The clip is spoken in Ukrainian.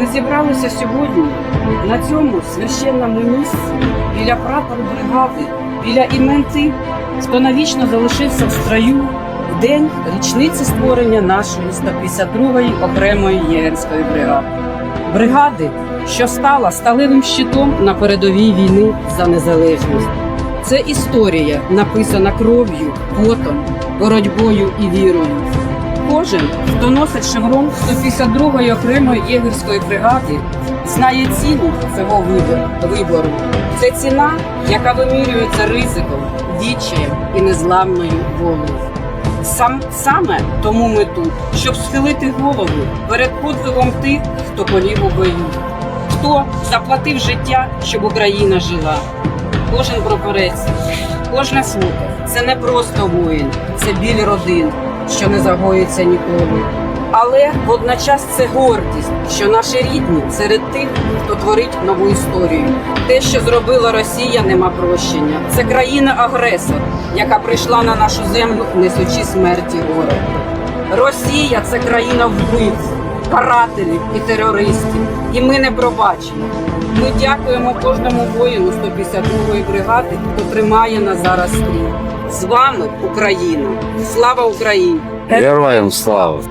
Ми зібралися сьогодні на цьому священному місці біля прапору бригади, біля імен тих, хто навічно залишився в строю в день річниці створення нашої 152-ї окремої єгерської бригади. Бригади, що стала сталевим щитом на передовій війни за незалежність. Це історія, написана кров'ю, потом, боротьбою і вірою. Кожен, хто носить шеврон 152-ї окремої єгерської бригади, знає ціну цього вибору-. Це ціна, яка вимірюється ризиком, відчаєм і незламною волею. Сам, саме тому ми тут, щоб схилити голову перед подвигом тих, хто полів у бою, хто заплатив життя, щоб Україна жила. Кожен прапорець, кожне слово це не просто воїн, це біль родин, що не загоїться ніколи. Але водночас це гордість, що наші рідні серед тих, хто творить нову історію. Те, що зробила Росія, нема прощення. Це країна-агресор, яка прийшла на нашу землю, несучи смерті ворога. Росія це країна вбивць, карателів і терористів. І ми не пробачимо. Ми дякуємо кожному воїну 152-ї бригади, хто тримає нас зараз стрій. З вами Україна! Слава Україні! Героям слава!